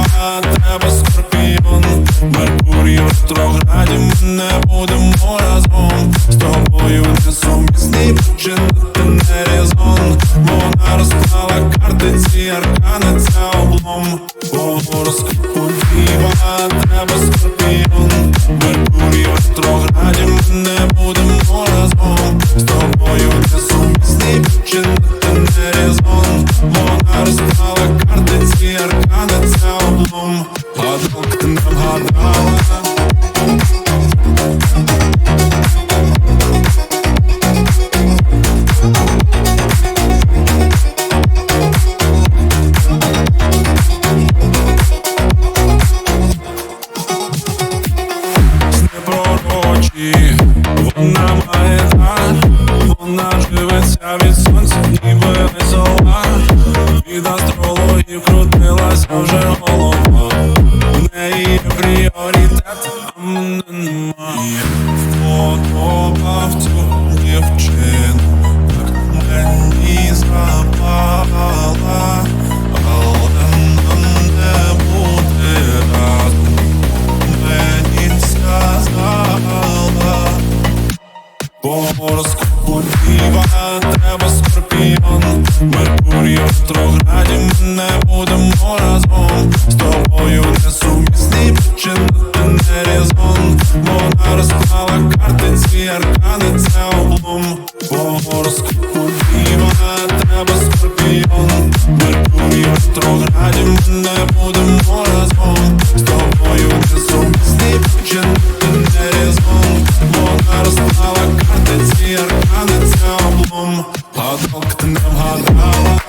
Діва, тебе скорпіон. Меркурій в ретрограді, ми не будемо разом. З тобою не сумісний, чинити не резон Вона розклала карти, ці аркани, це облом. Гороскопу діва, тебе скорпіон. Меркурій в ретрограді, Гадалка немає Вподобав цю дівчину, так мені запала Але нам не бути разом мені сказала По гороскопу діва, тебе скорпіон Меркурій в ретрограді, ми не будемо на картинці аркани це облом По гороскопу діва тебе скорпіон. Меркурій в ретрограді ми не будемо разом. З тобою не зумісний почин не різон Вона розклала картинці аркани це облом Гадок ти не вгадала.